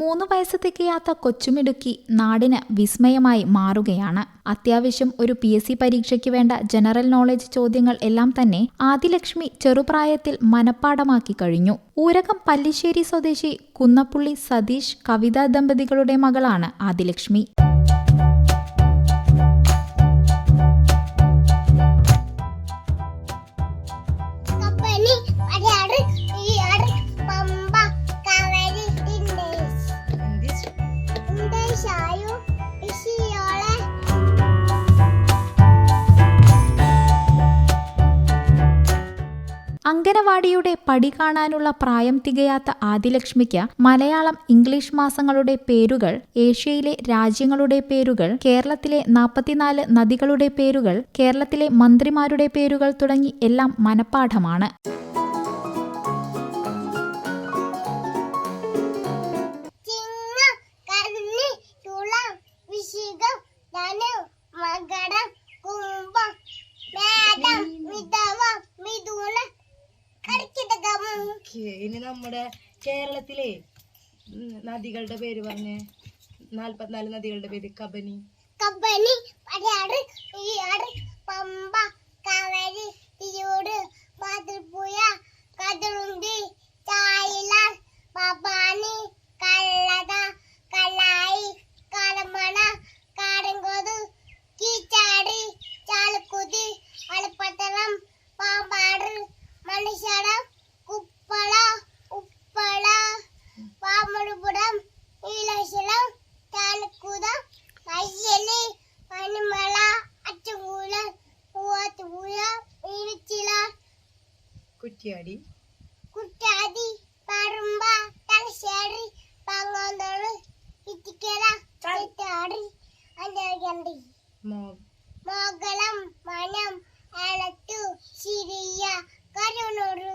മൂന്ന് വയസ്സ് തികയാത്ത കൊച്ചുമിടുക്കി നാടിന് വിസ്മയമായി മാറുകയാണ്. അത്യാവശ്യം ഒരു പി എസ് സി പരീക്ഷയ്ക്ക് വേണ്ട ജനറൽ നോളജ് ചോദ്യങ്ങൾ എല്ലാം തന്നെ ആദിലക്ഷ്മി ചെറുപ്രായത്തിൽ മനഃപ്പാടമാക്കി കഴിഞ്ഞു. ഊരകം പല്ലിശ്ശേരി സ്വദേശി കുന്നപ്പുള്ളി സതീഷ് കവിതാ ദമ്പതികളുടെ മകളാണ് ആദിലക്ഷ്മി. അങ്കനവാടിയുടെ പടി കാണാനുള്ള പ്രായം തികയാത്ത ആദിലക്ഷ്മിക്ക് മലയാളം ഇംഗ്ലീഷ് മാസങ്ങളുടെ പേരുകൾ ഏഷ്യയിലെ രാജ്യങ്ങളുടെ പേരുകൾ കേരളത്തിലെ നാൽപ്പത്തിനാല് നദികളുടെ പേരുകൾ കേരളത്തിലെ മന്ത്രിമാരുടെ പേരുകൾ തുടങ്ങി എല്ലാം മനഃപ്പാഠമാണ്. ഇനി നമ്മുടെ കേരളത്തിലെ നദികളുടെ പേര് പറഞ്ഞേ. നാല്പത്തിനാല് നദികളുടെ പേര് കബനി. കബനി പമ്പ കവരി തിരൂർ മാതൃപ്പുഴ കതിരുണ്ടി കുറ്റിയാടി. കുറ്റിയാടി പറമ്പ തലശ്ശേരി പങ്ങോന്തോട് ഇത്തിക്കല ചെറ്റാടി അഞ്ചരകണ്ടി മോ മോഗളം മനം എളത്തു ശിരിയ കരുണൂറ്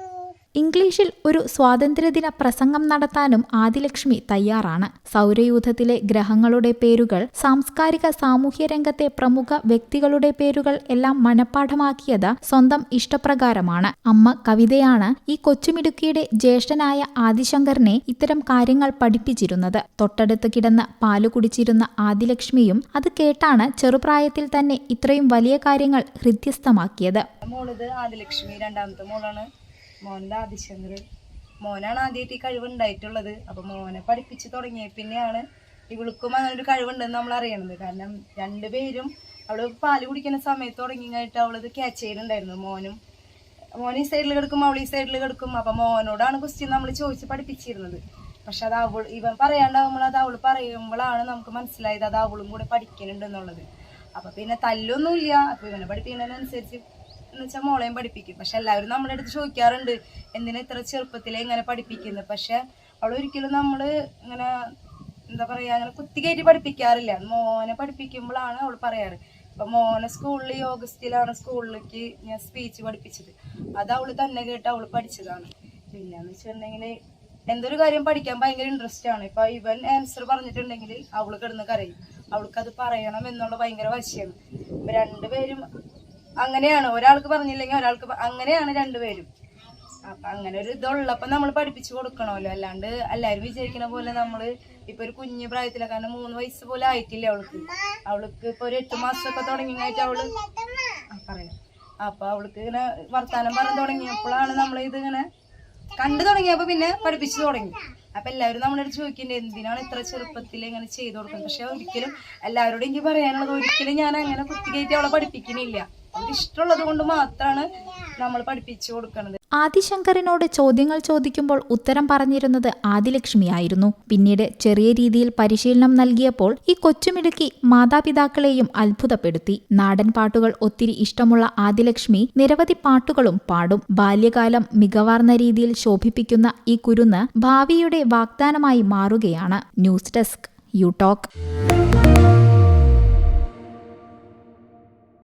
ഇംഗ്ലീഷിൽ ഒരു സ്വാതന്ത്ര്യദിന പ്രസംഗം നടത്താനും ആദിലക്ഷ്മി തയ്യാറാണ്. സൗരയൂഥത്തിലെ ഗ്രഹങ്ങളുടെ പേരുകൾ സാംസ്കാരിക സാമൂഹ്യ രംഗത്തെ പ്രമുഖ വ്യക്തികളുടെ പേരുകൾ എല്ലാം മനഃപ്പാഠമാക്കിയത് സ്വന്തം ഇഷ്ടപ്രകാരമാണ്. അമ്മ കവിതയാണ് ഈ കൊച്ചുമിടുക്കിയുടെ ജ്യേഷ്ഠനായ ആദിശങ്കറിനെ ഇത്തരം കാര്യങ്ങൾ പഠിപ്പിച്ചിരുന്നത്. തൊട്ടടുത്ത് കിടന്ന് പാൽ കുടിച്ചിരുന്ന ആദിലക്ഷ്മിയും അത് കേട്ടാണ് ചെറുപ്രായത്തിൽ തന്നെ ഇത്രയും വലിയ കാര്യങ്ങൾ ഹൃദ്യസ്ഥമാക്കിയത്. ആദിലക്ഷ്മി രണ്ടാമത്തെ മോളാണ്. മോന്റെ ആദിശങ്കർ. മോനാണ് ആദ്യമായിട്ട് ഈ കഴിവുണ്ടായിട്ടുള്ളത്. അപ്പൊ മോനെ പഠിപ്പിച്ച് തുടങ്ങിയ പിന്നെയാണ് ഇവൾക്കും അങ്ങനെ ഒരു കഴിവുണ്ടെന്ന് നമ്മൾ അറിയണത്. കാരണം രണ്ടുപേരും അവൾ പാൽ കുടിക്കുന്ന സമയത്ത് തുടങ്ങിയിട്ട് അവളത് ക്യാച്ച് ചെയ്യുന്നുണ്ടായിരുന്നു മോനും മോൻ ഈ സൈഡിൽ കിടക്കും അവൾ ഈ സൈഡിൽ കിടക്കും. അപ്പൊ മോനോടാണ് ക്വസ്റ്റ്യൻ നമ്മൾ ചോദിച്ച് പഠിപ്പിച്ചിരുന്നത്. പക്ഷെ അത് അവൾ ഇവൻ പറയാണ്ടാവുമ്പോൾ അത് അവൾ പറയുമ്പോഴാണ് നമുക്ക് മനസ്സിലായത് അത് അവളും കൂടെ പഠിക്കുന്നുണ്ട് എന്നുള്ളത്. അപ്പൊ പിന്നെ തല്ലൊന്നുമില്ല. അപ്പൊ ഇവനെ പഠിപ്പിക്കുന്നതിനനുസരിച്ച് എന്ന് വെച്ചാൽ മോളെയും പഠിപ്പിക്കും. പക്ഷെ എല്ലാവരും നമ്മുടെ അടുത്ത് ചോദിക്കാറുണ്ട് എന്തിനാ ഇത്ര ചെറുപ്പത്തിലേ ഇങ്ങനെ പഠിപ്പിക്കുന്നത് പക്ഷെ അവൾ ഒരിക്കലും നമ്മൾ ഇങ്ങനെ എന്താ പറയാ അങ്ങനെ കുത്തികയറ്റി പഠിപ്പിക്കാറില്ല. മോനെ പഠിപ്പിക്കുമ്പോഴാണ് അവൾ പറയാറ്. അപ്പൊ മോനെ സ്കൂളിൽ ഈ ഓഗസ്റ്റിലാണ് സ്കൂളിലേക്ക് ഞാൻ സ്പീച്ച് പഠിപ്പിച്ചത്. അത് അവൾ തന്നെ കേട്ട് അവൾ പഠിച്ചതാണ്. പിന്നെന്ന് വെച്ചിട്ടുണ്ടെങ്കിൽ എന്തൊരു കാര്യം പഠിക്കാൻ ഭയങ്കര ഇൻട്രസ്റ്റ് ആണ്. ഇപ്പൊ ഇവൻ ആൻസർ പറഞ്ഞിട്ടുണ്ടെങ്കിൽ അവൾ കിടന്ന് കരയും. അവൾക്ക് അത് പറയണം എന്നുള്ള ഭയങ്കര വശ്യാണ്. രണ്ടുപേരും അങ്ങനെയാണ്. ഒരാൾക്ക് പറഞ്ഞില്ലെങ്കിൽ ഒരാൾക്ക് അങ്ങനെയാണ് രണ്ടുപേരും. അപ്പൊ അങ്ങനെ ഒരു ഇതുള്ളപ്പോ നമ്മൾ പഠിപ്പിച്ചു കൊടുക്കണമല്ലോ. അല്ലാണ്ട് എല്ലാരും വിചാരിക്കണ പോലെ നമ്മൾ ഇപ്പൊ ഒരു കുഞ്ഞു പ്രായത്തിലെ കാരണം മൂന്ന് വയസ്സ് പോലെ ആയിട്ടില്ല അവൾക്ക്. അവൾക്ക് ഇപ്പൊ ഒരു എട്ട് മാസമൊക്കെ തുടങ്ങിയായിട്ട് അവൾ പറയാം. അപ്പൊ അവൾക്ക് ഇങ്ങനെ വർത്താനം പറഞ്ഞു തുടങ്ങിയപ്പോഴാണ് നമ്മൾ ഇത് ഇങ്ങനെ കണ്ടു തുടങ്ങിയപ്പോ പിന്നെ പഠിപ്പിച്ചു തുടങ്ങി. അപ്പൊ എല്ലാവരും നമ്മളോട് ചോദിക്കണ്ടേ എന്തിനാണ് ഇത്ര ചെറുപ്പത്തിൽ ഇങ്ങനെ ചെയ്തു കൊടുക്കുന്നത്? പക്ഷെ ഒരിക്കലും എല്ലാവരോടും എനിക്ക് പറയാനുള്ളത് ഒരിക്കലും ഞാൻ അങ്ങനെ കുത്തിക്കയറ്റി അവളെ പഠിപ്പിക്കണില്ല. ഇഷ്ടമുള്ളത് കൊണ്ട് മാത്രമാണ് നമ്മൾ പഠിപ്പിച്ചു കൊടുക്കുന്നത് ആദിശങ്കറിനോട് ചോദ്യങ്ങൾ ചോദിക്കുമ്പോൾ ഉത്തരം പറഞ്ഞിരുന്നത് ആദിലക്ഷ്മിയായിരുന്നു പിന്നീട് ചെറിയ രീതിയിൽ പരിശീലനം നൽകിയപ്പോൾ ഈ കൊച്ചുമിടുക്കി മാതാപിതാക്കളെയും അത്ഭുതപ്പെടുത്തി. നാടൻ പാട്ടുകൾ ഒത്തിരി ഇഷ്ടമുള്ള ആദിലക്ഷ്മി നിരവധി പാട്ടുകളും പാടും. ബാല്യകാലം മികവാർന്ന രീതിയിൽ ശോഭിപ്പിക്കുന്ന ഈ കുരുന്ന് ഭാവിയുടെ വാഗ്ദാനമായി മാറുകയാണ്. News desk U talk.